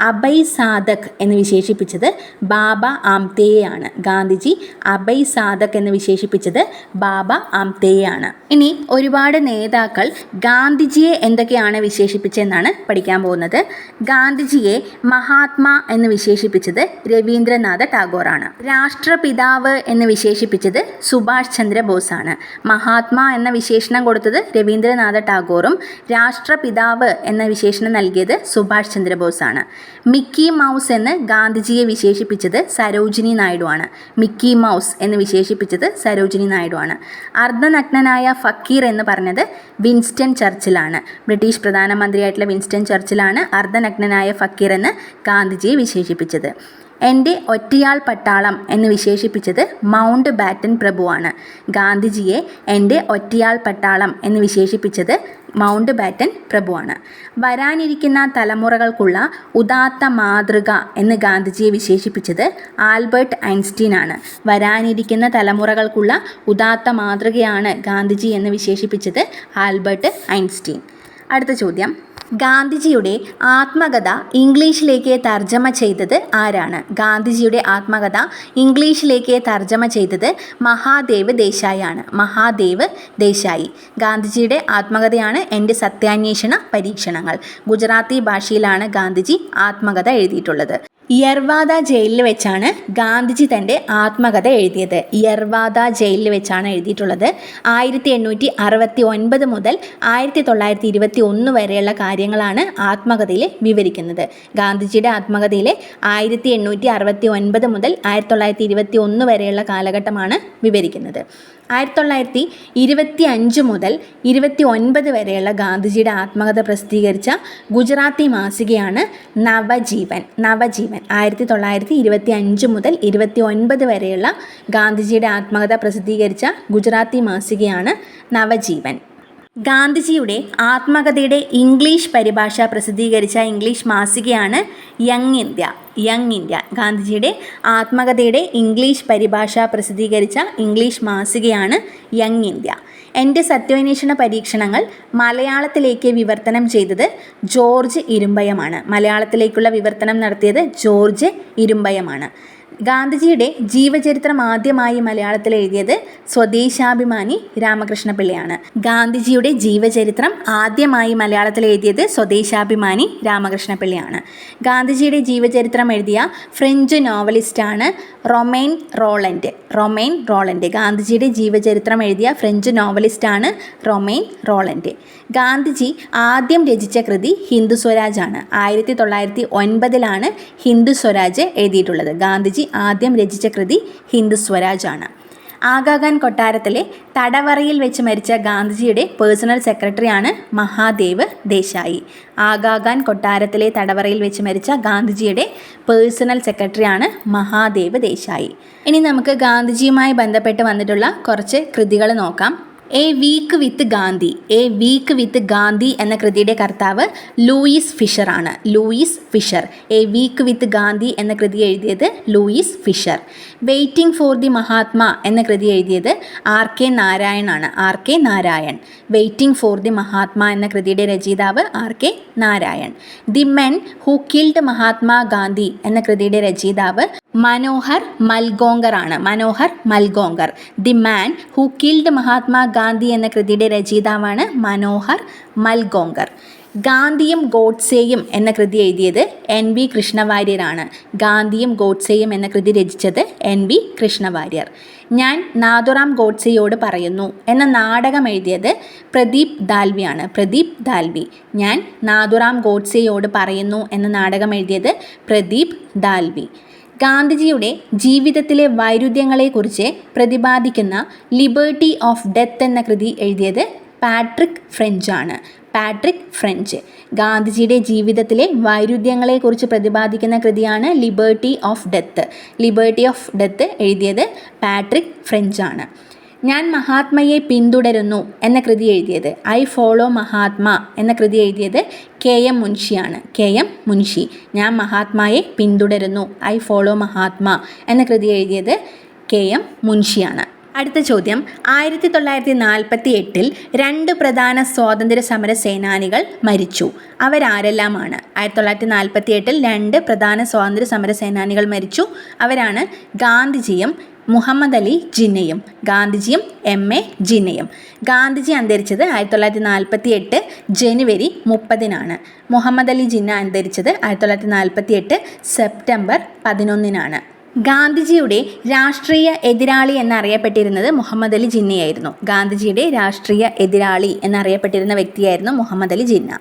Speaker 1: അഭയ് സാധക് എന്ന് വിശേഷിപ്പിച്ചത് ബാബ ആംതേയാണ്. ഗാന്ധിജി അബൈ സാധക് എന്ന് വിശേഷിപ്പിച്ചത് ബാബ ആംതേയാണ്. ഇനി ഒരുപാട് നേതാക്കൾ ഗാന്ധിജിയെ എന്തൊക്കെയാണ് വിശേഷിപ്പിച്ചതെന്നാണ് പഠിക്കാൻ പോകുന്നത്. ഗാന്ധിജിയെ മഹാത്മാ എന്ന് വിശേഷിപ്പിച്ചത് രവീന്ദ്രനാഥ ടാഗോറാണ്. രാഷ്ട്രപിതാവ് എന്ന് വിശേഷിപ്പിച്ചത് സുഭാഷ് ചന്ദ്രബോസാണ്. മഹാത്മാ എന്ന വിശേഷണം കൊടുത്തത് രവീന്ദ്രനാഥ ടാഗോറും രാഷ്ട്രപിതാവ് എന്ന വിശേഷണം നൽകിയത് സുഭാഷ് ചന്ദ്രബോസാണ്. മിക്കി മൗസ് എന്ന് ഗാന്ധിജിയെ വിശേഷിപ്പിച്ചത് സരോജിനി നായിഡുവാണ്. മിക്കി മൗസ് എന്ന് വിശേഷിപ്പിച്ചത് സരോജിനി നായിഡുവാണ്. അർദ്ധനഗ്നനായ ഫക്കീർ എന്ന് പറഞ്ഞത് വിൻസ്റ്റൺ ചർച്ചിലാണ്. ബ്രിട്ടീഷ് പ്രധാനമന്ത്രിയായിട്ടുള്ള വിൻസ്റ്റൺ ചർച്ചിലാണ് അർദ്ധനഗ്നനായ ഫക്കീർ എന്ന് ഗാന്ധിജിയെ വിശേഷിപ്പിച്ചത്. എന്റെ ഒറ്റയാൾ പട്ടാളം എന്ന് വിശേഷിപ്പിച്ചത് മൗണ്ട് ബാറ്റൻ പ്രഭുവാണ്. ഗാന്ധിജിയെ എന്റെ ഒറ്റയാൾ പട്ടാളം എന്ന് വിശേഷിപ്പിച്ചത് മൗണ്ട് ബാറ്റൻ പ്രഭുവാണ്. വരാനിരിക്കുന്ന തലമുറകൾക്കുള്ള ഉദാത്ത മാതൃക എന്ന് ഗാന്ധിജിയെ വിശേഷിപ്പിച്ചത് ആൽബർട്ട് ഐൻസ്റ്റീൻ ആണ്. വരാനിരിക്കുന്ന തലമുറകൾക്കുള്ള ഉദാത്ത മാതൃകയാണ് ഗാന്ധിജി എന്ന് വിശേഷിപ്പിച്ചത് ആൽബർട്ട് ഐൻസ്റ്റീൻ. അടുത്ത ചോദ്യം. ഗാന്ധിജിയുടെ ആത്മകഥ ഇംഗ്ലീഷിലേക്ക് തർജമ ചെയ്തത് ആരാണ്? ഗാന്ധിജിയുടെ ആത്മകഥ ഇംഗ്ലീഷിലേക്ക് തർജമ ചെയ്തത് മഹാദേവ് ദേശായി ആണ് മഹാദേവ് ദേശായി. ഗാന്ധിജിയുടെ ആത്മകഥയാണ് എന്റെ സത്യാന്വേഷണ പരീക്ഷണങ്ങൾ. ഗുജറാത്തി ഭാഷയിലാണ് ഗാന്ധിജി ആത്മകഥ എഴുതിയിട്ടുള്ളത്. യർവാദ ജയിലിൽ വെച്ചാണ് ഗാന്ധിജി തന്റെ ആത്മകഥ എഴുതിയത്. യർവാദ ജയിലിൽ വെച്ചാണ് എഴുതിയിട്ടുള്ളത്. ആയിരത്തി എണ്ണൂറ്റി അറുപത്തി ഒൻപത് മുതൽ ആയിരത്തി തൊള്ളായിരത്തി ഇരുപത്തി ഒന്ന് വരെയുള്ള കാര്യങ്ങളാണ് ആത്മകഥയിൽ വിവരിക്കുന്നത്. ഗാന്ധിജിയുടെ ആത്മകഥയിൽ ആയിരത്തി എണ്ണൂറ്റി അറുപത്തി ഒൻപത് മുതൽ ആയിരത്തി തൊള്ളായിരത്തി ഇരുപത്തി ഒന്ന് വരെയുള്ള കാലഘട്ടമാണ് വിവരിക്കുന്നത്. ആയിരത്തി തൊള്ളായിരത്തി ഇരുപത്തി അഞ്ച് മുതൽ ഇരുപത്തി ഒൻപത് വരെയുള്ള ഗാന്ധിജിയുടെ ആത്മകഥ പ്രസിദ്ധീകരിച്ച ഗുജറാത്തി മാസികയാണ് നവജീവൻ. നവജീവൻ. ആയിരത്തി തൊള്ളായിരത്തി ഇരുപത്തി അഞ്ച് മുതൽ ഇരുപത്തി ഒൻപത് വരെയുള്ള ഗാന്ധിജിയുടെ ആത്മകഥ പ്രസിദ്ധീകരിച്ച ഗുജറാത്തി മാസികയാണ് നവജീവൻ. ഗാന്ധിജിയുടെ ആത്മകഥയുടെ ഇംഗ്ലീഷ് പരിഭാഷ പ്രസിദ്ധീകരിച്ച ഇംഗ്ലീഷ് മാസികയാണ് യങ് ഇന്ത്യ യങ് ഇന്ത്യ. ഗാന്ധിജിയുടെ ആത്മകഥയുടെ ഇംഗ്ലീഷ് പരിഭാഷ പ്രസിദ്ധീകരിച്ച ഇംഗ്ലീഷ് മാസികയാണ് യങ് ഇന്ത്യ. എന്റെ സത്യാന്വേഷണ പരീക്ഷണങ്ങൾ മലയാളത്തിലേക്ക് വിവർത്തനം ചെയ്തത് ജോർജ് ഇരുമ്പയമാണ്. മലയാളത്തിലേക്കുള്ള വിവർത്തനം നടത്തിയത് ജോർജ് ഇരുമ്പയമാണ്. ഗാന്ധിജിയുടെ ജീവചരിത്രം ആദ്യമായി മലയാളത്തിൽ എഴുതിയത് സ്വദേശാഭിമാനി രാമകൃഷ്ണ പിള്ളയാണ് ഗാന്ധിജിയുടെ ജീവചരിത്രം ആദ്യമായി മലയാളത്തിൽ എഴുതിയത് സ്വദേശാഭിമാനി രാമകൃഷ്ണ പിള്ളയാണ് ഗാന്ധിജിയുടെ ജീവചരിത്രം എഴുതിയ ഫ്രഞ്ച് നോവലിസ്റ്റാണ് റൊമൈൻ റോളൻഡ് റൊമൈൻ റോളൻഡ് ഗാന്ധിജിയുടെ ജീവചരിത്രം എഴുതിയ ഫ്രഞ്ച് നോവലിസ്റ്റാണ് റൊമൈൻ റോളൻഡ് ഗാന്ധിജി ആദ്യം രചിച്ച കൃതി ഹിന്ദു സ്വരാജാണ്. ആയിരത്തി തൊള്ളായിരത്തി ഒൻപതിലാണ് ഹിന്ദു സ്വരാജ് എഴുതിയിട്ടുള്ളത്. ഗാന്ധിജി ആദ്യം രചിച്ച കൃതി ഹിന്ദു ആണ് ആഗാഖാൻ കൊട്ടാരത്തിലെ തടവറയിൽ വെച്ച് മരിച്ച ഗാന്ധിജിയുടെ പേഴ്സണൽ സെക്രട്ടറിയാണ് മഹാദേവ് ദേശായി. ആഗാഖാൻ കൊട്ടാരത്തിലെ തടവറയിൽ വെച്ച് മരിച്ച ഗാന്ധിജിയുടെ പേഴ്സണൽ സെക്രട്ടറിയാണ് മഹാദേവ് ദേശായി. ഇനി നമുക്ക് ഗാന്ധിജിയുമായി ബന്ധപ്പെട്ട് വന്നിട്ടുള്ള കുറച്ച് കൃതികൾ നോക്കാം. A week with Gandhi a week with Gandhi എന്ന കൃതിയുടെ കർത്താവ് ലൂയിസ് ഫിഷർ ആണ്. Louis Fischer a week with Gandhi എന്ന കൃതി എഴുതിയത് Louis Fischer waiting for the Mahatma എന്ന കൃതി എഴുതിയത് R K നാരായണാണ് R K Narayan waiting for the Mahatma എന്ന കൃതിയുടെ രചയിതാവ് R K Narayan the men who killed Mahatma Gandhi എന്ന കൃതിയുടെ രചയിതാവ് മനോഹർ മൽഗോങ്കർ ആണ് Manohar Malgonkar. The man who killed Mahatma Gandhi എന്ന കൃതിയുടെ രചയിതാവാണ് മനോഹർ മൽഗോങ്കർ. ഗാന്ധിയും ഗോഡ്സേയും എന്ന കൃതി എഴുതിയത് എൻ വി കൃഷ്ണവാര്യരാണ്. ഗാന്ധിയും ഗോഡ്സേയും എന്ന കൃതി രചിച്ചത് എൻ വി കൃഷ്ണവാര്യർ. ഞാൻ നാഥുറാം ഗോഡ്സെയോട് പറയുന്നു എന്ന നാടകം എഴുതിയത് പ്രദീപ് ദാൽവിയാണ്. പ്രദീപ് ദാൽവി. ഞാൻ നാഥുറാം ഗോഡ്സെയോട് പറയുന്നു എന്ന നാടകം എഴുതിയത് പ്രദീപ് ദാൽവി. ഗാന്ധിജിയുടെ ജീവിതത്തിലെ വൈരുദ്ധ്യങ്ങളെക്കുറിച്ച് പ്രതിപാദിക്കുന്ന ലിബേർട്ടി ഓഫ് ഡെത്ത് എന്ന കൃതി എഴുതിയത് പാട്രിക് ഫ്രഞ്ചാണ് പാട്രിക് ഫ്രഞ്ച് ഗാന്ധിജിയുടെ ജീവിതത്തിലെ വൈരുദ്ധ്യങ്ങളെക്കുറിച്ച് പ്രതിപാദിക്കുന്ന കൃതിയാണ് liberty of death liberty of death എഴുതിയത് പാട്രിക് ഫ്രഞ്ചാണ് ഞാൻ മഹാത്മയെ പിന്തുടരുന്നു എന്ന കൃതി എഴുതിയത്. ഐ ഫോളോ മഹാത്മ എന്ന കൃതി എഴുതിയത് K M മുൻഷിയാണ്. K M Munshi. ഞാൻ മഹാത്മായെ പിന്തുടരുന്നു. ഐ ഫോളോ മഹാത്മ എന്ന കൃതി എഴുതിയത് കെ എം മുൻഷിയാണ്. അടുത്ത ചോദ്യം. ആയിരത്തി തൊള്ളായിരത്തി നാൽപ്പത്തി എട്ടിൽ രണ്ട് പ്രധാന സ്വാതന്ത്ര്യ സമര സേനാനികൾ മരിച്ചു. അവരാരെല്ലാമാണ്? ആയിരത്തി തൊള്ളായിരത്തി നാൽപ്പത്തി എട്ടിൽ രണ്ട് പ്രധാന സ്വാതന്ത്ര്യ സമര സേനാനികൾ മരിച്ചു. അവരാണ് ഗാന്ധിജിയും മുഹമ്മദ് അലി ജിന്നയും ഗാന്ധിജിയും എം എ ജിന്നയും. ഗാന്ധിജി അന്തരിച്ചത് ആയിരത്തി തൊള്ളായിരത്തി നാൽപ്പത്തി എട്ട് ജനുവരി മുപ്പതിനാണ്. മുഹമ്മദ് അലി ജിന്ന അന്തരിച്ചത് ആയിരത്തി തൊള്ളായിരത്തി നാൽപ്പത്തി എട്ട് സെപ്റ്റംബർ പതിനൊന്നിനാണ്. ഗാന്ധിജിയുടെ രാഷ്ട്രീയ എതിരാളി എന്നറിയപ്പെട്ടിരുന്നത് മുഹമ്മദ് അലി ജിന്നയായിരുന്നു. ഗാന്ധിജിയുടെ രാഷ്ട്രീയ എതിരാളി എന്നറിയപ്പെട്ടിരുന്ന വ്യക്തിയായിരുന്നു മുഹമ്മദ് അലി ജിന്ന.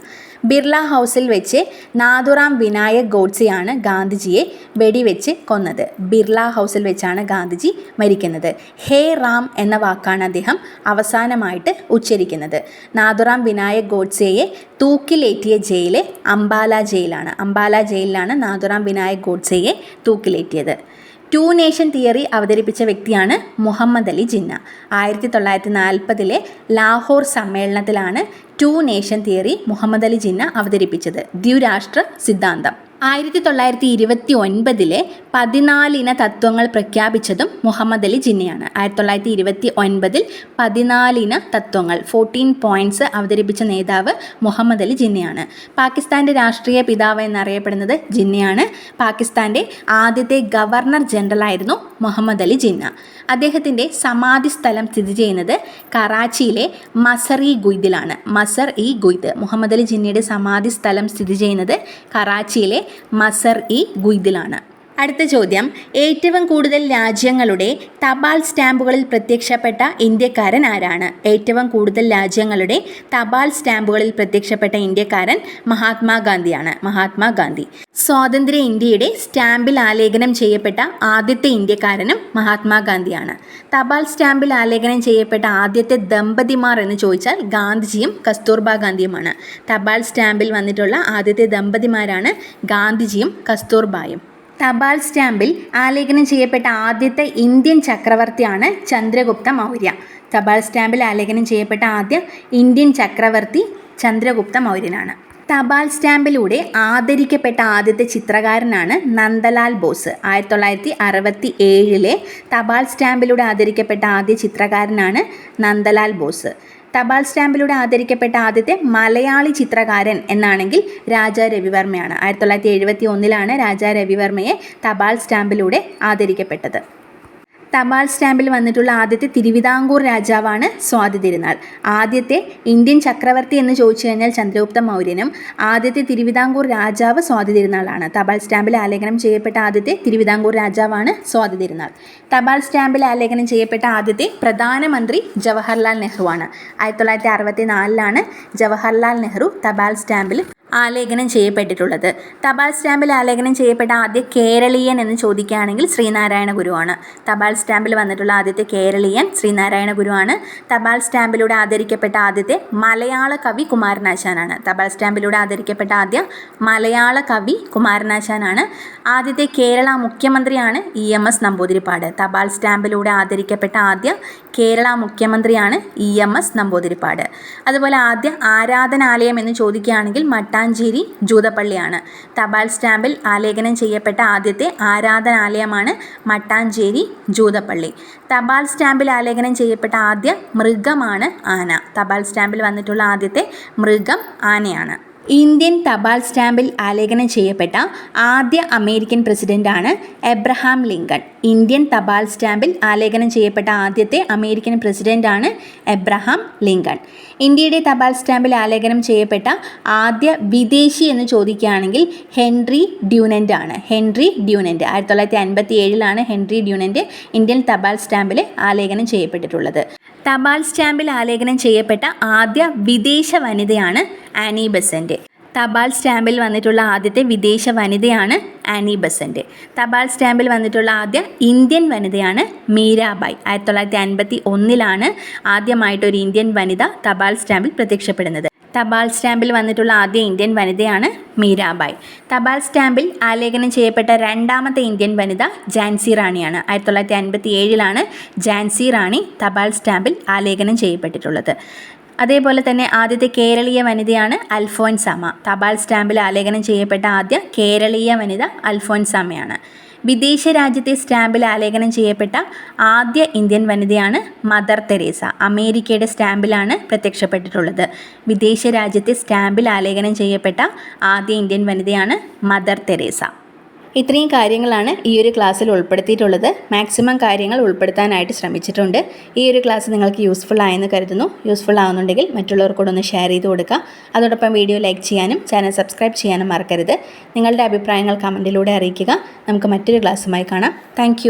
Speaker 1: ബിർള ഹൗസിൽ വെച്ച് നാഥുറാം വിനായക് ഗോഡ്സെയാണ് ഗാന്ധിജിയെ വെടിവെച്ച് കൊന്നത്. ബിർള ഹൗസിൽ വെച്ചാണ് ഗാന്ധിജി മരിക്കുന്നത്. ഹേ റാം എന്ന വാക്കാണ് അദ്ദേഹം അവസാനമായിട്ട് ഉച്ചരിക്കുന്നത്. നാഥുറാം വിനായക് ഗോഡ്സെയെ തൂക്കിലേറ്റിയ ജയിൽ അംബാല ജയിലാണ്. അംബാല ജയിലിലാണ് നാഥുറാം വിനായക് ഗോഡ്സെയെ തൂക്കിലേറ്റിയത്. ടു നേഷൻ തിയറി അവതരിപ്പിച്ച വ്യക്തിയാണ് മുഹമ്മദ് അലി ജിന്ന. ആയിരത്തി തൊള്ളായിരത്തി നാൽപ്പതിലെ ലാഹോർ സമ്മേളനത്തിലാണ് two nation theory Muhammad Ali Jinnah അവതരിപ്പിച്ചത്. ദ്വിരാഷ്ട്ര സിദ്ധാന്തം. ആയിരത്തി തൊള്ളായിരത്തി ഇരുപത്തി ഒൻപതിലെ പതിനാലിന തത്വങ്ങൾ പ്രഖ്യാപിച്ചതും മുഹമ്മദ് അലി ജിന്നയാണ്. ആയിരത്തി തൊള്ളായിരത്തി ഇരുപത്തി ഒൻപതിൽ പതിനാലിന തത്വങ്ങൾ ഫോർട്ടീൻ പോയിന്റ്സ് അവതരിപ്പിച്ച നേതാവ് മുഹമ്മദ് അലി ജിന്നയാണ്. പാകിസ്ഥാന്റെ രാഷ്ട്രീയ പിതാവ് എന്നറിയപ്പെടുന്നത് ജിന്നയാണ്. പാകിസ്ഥാന്റെ ആദ്യത്തെ ഗവർണർ ജനറലായിരുന്നു മുഹമ്മദ് അലി ജിന്ന. അദ്ദേഹത്തിന്റെ സമാധി സ്ഥലം സ്ഥിതി ചെയ്യുന്നത് കറാച്ചിയിലെ മസർ ഇ ഗുയ്ദിലാണ്. മസർ ഇ ഗുയ്ദ്. മുഹമ്മദ് അലി ജിന്നയുടെ സമാധി സ്ഥലം സ്ഥിതി ചെയ്യുന്നത് കറാച്ചിയിലെ മസർ ഇ ഗുയ്ദിലാണ്. അടുത്ത ചോദ്യം. ഏറ്റവും കൂടുതൽ രാജ്യങ്ങളുടെ തപാൽ സ്റ്റാമ്പുകളിൽ പ്രത്യക്ഷപ്പെട്ട ഇന്ത്യക്കാരൻ ആരാണ്? ഏറ്റവും കൂടുതൽ രാജ്യങ്ങളുടെ തപാൽ സ്റ്റാമ്പുകളിൽ പ്രത്യക്ഷപ്പെട്ട ഇന്ത്യക്കാരൻ മഹാത്മാഗാന്ധിയാണ്. മഹാത്മാഗാന്ധി. സ്വാതന്ത്ര്യ ഇന്ത്യയുടെ സ്റ്റാമ്പിൽ ആലേഖനം ചെയ്യപ്പെട്ട ആദ്യത്തെ ഇന്ത്യക്കാരനും മഹാത്മാഗാന്ധിയാണ്. തപാൽ സ്റ്റാമ്പിൽ ആലേഖനം ചെയ്യപ്പെട്ട ആദ്യത്തെ ദമ്പതിമാർ എന്ന് ചോദിച്ചാൽ ഗാന്ധിജിയും കസ്തൂർബാ ഗാന്ധിയുമാണ് തപാൽ സ്റ്റാമ്പിൽ വന്നിട്ടുള്ള ആദ്യത്തെ ദമ്പതിമാരാണ് ഗാന്ധിജിയും കസ്തൂർബായും. തപാൽ സ്റ്റാമ്പിൽ ആലേഖനം ചെയ്യപ്പെട്ട ആദ്യത്തെ ഇന്ത്യൻ ചക്രവർത്തിയാണ് ചന്ദ്രഗുപ്ത മൗര്യ. തപാൽ സ്റ്റാമ്പിൽ ആലേഖനം ചെയ്യപ്പെട്ട ആദ്യ ഇന്ത്യൻ ചക്രവർത്തി ചന്ദ്രഗുപ്ത മൗര്യനാണ്. തപാൽ സ്റ്റാമ്പിലൂടെ ആദരിക്കപ്പെട്ട ആദ്യത്തെ ചിത്രകാരനാണ് നന്ദലാൽ ബോസ്. ആയിരത്തി തൊള്ളായിരത്തി അറുപത്തി ഏഴിലെ തപാൽ സ്റ്റാമ്പിലൂടെ ആദരിക്കപ്പെട്ട ആദ്യ ചിത്രകാരനാണ് നന്ദലാൽ ബോസ്. തപാൽ സ്റ്റാമ്പിലൂടെ ആദരിക്കപ്പെട്ട ആദ്യത്തെ മലയാളി ചിത്രകാരൻ എന്നാണെങ്കിൽ രാജാ രവിവർമ്മയാണ്. ആയിരത്തി തൊള്ളായിരത്തി എഴുപത്തി ഒന്നിലാണ് രാജാ രവിവർമ്മയെ തപാൽ സ്റ്റാമ്പിലൂടെ ആദരിക്കപ്പെട്ടത്. തപാൽ സ്റ്റാമ്പിൽ വന്നിട്ടുള്ള ആദ്യത്തെ തിരുവിതാംകൂർ രാജാവാണ് സ്വാതി തിരുനാൾ. ആദ്യത്തെ ഇന്ത്യൻ ചക്രവർത്തി എന്ന് ചോദിച്ചു കഴിഞ്ഞാൽ ചന്ദ്രഗുപ്ത മൗര്യനും ആദ്യത്തെ തിരുവിതാംകൂർ രാജാവ് സ്വാതി തിരുനാളാണ്. തപാൽ സ്റ്റാമ്പിൽ ആലേഖനം ചെയ്യപ്പെട്ട ആദ്യത്തെ തിരുവിതാംകൂർ രാജാവാണ് സ്വാതി തിരുനാൾ. തപാൽ സ്റ്റാമ്പിൽ ആലേഖനം ചെയ്യപ്പെട്ട ആദ്യത്തെ പ്രധാനമന്ത്രി ജവഹർലാൽ നെഹ്റുവാണ്. ആയിരത്തി തൊള്ളായിരത്തി അറുപത്തി നാലിലാണ് ജവഹർലാൽ നെഹ്റു തപാൽ സ്റ്റാമ്പിൽ ആലേഖനം ചെയ്യപ്പെട്ടിട്ടുള്ളത്. തപാൽ സ്റ്റാമ്പിൽ ആലേഖനം ചെയ്യപ്പെട്ട ആദ്യ കേരളീയൻ എന്ന് ചോദിക്കുകയാണെങ്കിൽ ശ്രീനാരായണ ഗുരുവാണ്. തപാൽ സ്റ്റാമ്പിൽ വന്നിട്ടുള്ള ആദ്യത്തെ കേരളീയൻ ശ്രീനാരായണ ഗുരുവാണ്. തപാൽ സ്റ്റാമ്പിലൂടെ ആദരിക്കപ്പെട്ട ആദ്യത്തെ മലയാള കവി കുമാരനാശാനാണ്. തപാൽ സ്റ്റാമ്പിലൂടെ ആദരിക്കപ്പെട്ട ആദ്യ മലയാള കവി കുമാരനാശാനാണ്. ആദ്യത്തെ കേരള മുഖ്യമന്ത്രിയാണ് ഇ എം എസ് നമ്പൂതിരിപ്പാട്. തപാൽ സ്റ്റാമ്പിലൂടെ ആദരിക്കപ്പെട്ട ആദ്യ കേരള മുഖ്യമന്ത്രിയാണ് ഇ എം എസ് നമ്പൂതിരിപ്പാട്. അതുപോലെ ആദ്യ ആരാധനാലയം എന്ന് ചോദിക്കുകയാണെങ്കിൽ മട്ടാഞ്ചേരി ജൂതപ്പള്ളിയാണ്. തപാൽ സ്റ്റാമ്പിൽ ആലേഖനം ചെയ്യപ്പെട്ട ആദ്യത്തെ ആരാധനാലയമാണ് മട്ടാഞ്ചേരി ജൂതപ്പള്ളി. തപാൽ സ്റ്റാമ്പിൽ ആലേഖനം ചെയ്യപ്പെട്ട ആദ്യ മൃഗമാണ് ആന. തപാൽ സ്റ്റാമ്പിൽ വന്നിട്ടുള്ള ആദ്യത്തെ മൃഗം ആനയാണ്. ഇന്ത്യൻ തപാൽ സ്റ്റാമ്പിൽ ആലേഖനം ചെയ്യപ്പെട്ട ആദ്യ അമേരിക്കൻ പ്രസിഡന്റാണ് എബ്രഹാം ലിങ്കൺ. ഇന്ത്യൻ തപാൽ സ്റ്റാമ്പിൽ ആലേഖനം ചെയ്യപ്പെട്ട ആദ്യത്തെ അമേരിക്കൻ പ്രസിഡന്റാണ് എബ്രഹാം ലിങ്കൺ. ഇന്ത്യയുടെ തപാൽ സ്റ്റാമ്പിൽ ആലേഖനം ചെയ്യപ്പെട്ട ആദ്യ വിദേശി എന്ന് ചോദിക്കുകയാണെങ്കിൽ ഹെൻറി ഡ്യൂനന്റ് ആണ്. ഹെൻറി ഡ്യൂനന്റ് ആയിരത്തി തൊള്ളായിരത്തി അൻപത്തി ഏഴിലാണ് ഹെൻറി ഡ്യൂനന്റ് ഇന്ത്യൻ തപാൽ സ്റ്റാമ്പിൽ ആലേഖനം ചെയ്യപ്പെട്ടിട്ടുള്ളത്. തപാൽ സ്റ്റാമ്പിൽ ആലേഖനം ചെയ്യപ്പെട്ട ആദ്യ വിദേശ വനിതയാണ് ആനി ബസന്റ് തപാൽ സ്റ്റാമ്പിൽ വന്നിട്ടുള്ള ആദ്യത്തെ വിദേശ വനിതയാണ് ആനി ബസന്റ് തപാൽ സ്റ്റാമ്പിൽ വന്നിട്ടുള്ള ആദ്യ ഇന്ത്യൻ വനിതയാണ് മീരാബായ്. ആയിരത്തി തൊള്ളായിരത്തി അൻപത്തി ഒന്നിലാണ് ആദ്യമായിട്ടൊരു ഇന്ത്യൻ വനിത തപാൽ സ്റ്റാമ്പിൽ പ്രത്യക്ഷപ്പെടുന്നത്. തപാൽ സ്റ്റാമ്പിൽ വന്നിട്ടുള്ള ആദ്യ ഇന്ത്യൻ വനിതയാണ് മീരാബായ്. തപാൽ സ്റ്റാമ്പിൽ ആലേഖനം ചെയ്യപ്പെട്ട രണ്ടാമത്തെ ഇന്ത്യൻ വനിത ജാൻസി റാണിയാണ്. ആയിരത്തി തൊള്ളായിരത്തി അൻപത്തി ഏഴിലാണ് ജാൻസി റാണി തപാൽ സ്റ്റാമ്പിൽ ആലേഖനം ചെയ്യപ്പെട്ടിട്ടുള്ളത്. അതേപോലെ തന്നെ ആദ്യത്തെ കേരളീയ വനിതയാണ് അൽഫോൻസാമ തപാൽ സ്റ്റാമ്പിൽ ആലേഖനം ചെയ്യപ്പെട്ട ആദ്യ കേരളീയ വനിത അൽഫോൻസാമയാണ് വിദേശ രാജ്യത്തെ സ്റ്റാമ്പിൽ ആലേഖനം ചെയ്യപ്പെട്ട ആദ്യ ഇന്ത്യൻ വനിതയാണ് മദർ തെരേസ. അമേരിക്കയുടെ സ്റ്റാമ്പിലാണ് പ്രത്യക്ഷപ്പെട്ടിട്ടുള്ളത്. വിദേശ രാജ്യത്തെ സ്റ്റാമ്പിൽ ആലേഖനം ചെയ്യപ്പെട്ട ആദ്യ ഇന്ത്യൻ വനിതയാണ് മദർ തെരേസ. ഇത്രയും കാര്യങ്ങളാണ് ഈ ഒരു ക്ലാസ്സിൽ ഉൾപ്പെടുത്തിയിട്ടുള്ളത്. മാക്സിമം കാര്യങ്ങൾ ഉൾപ്പെടുത്താനായിട്ട് ശ്രമിച്ചിട്ടുണ്ട്. ഈ ഒരു ക്ലാസ് നിങ്ങൾക്ക് യൂസ്ഫുൾ ആയെന്ന് കരുതുന്നു. യൂസ്ഫുൾ ആവുന്നുണ്ടെങ്കിൽ മറ്റുള്ളവർക്കൂടെ ഒന്ന് ഷെയർ ചെയ്ത് കൊടുക്കുക. അതോടൊപ്പം വീഡിയോ ലൈക്ക് ചെയ്യാനും ചാനൽ സബ്സ്ക്രൈബ് ചെയ്യാനും മറക്കരുത്. നിങ്ങളുടെ അഭിപ്രായങ്ങൾ കമന്റിലൂടെ അറിയിക്കുക. നമുക്ക് മറ്റൊരു ക്ലാസ്സുമായി കാണാം. താങ്ക്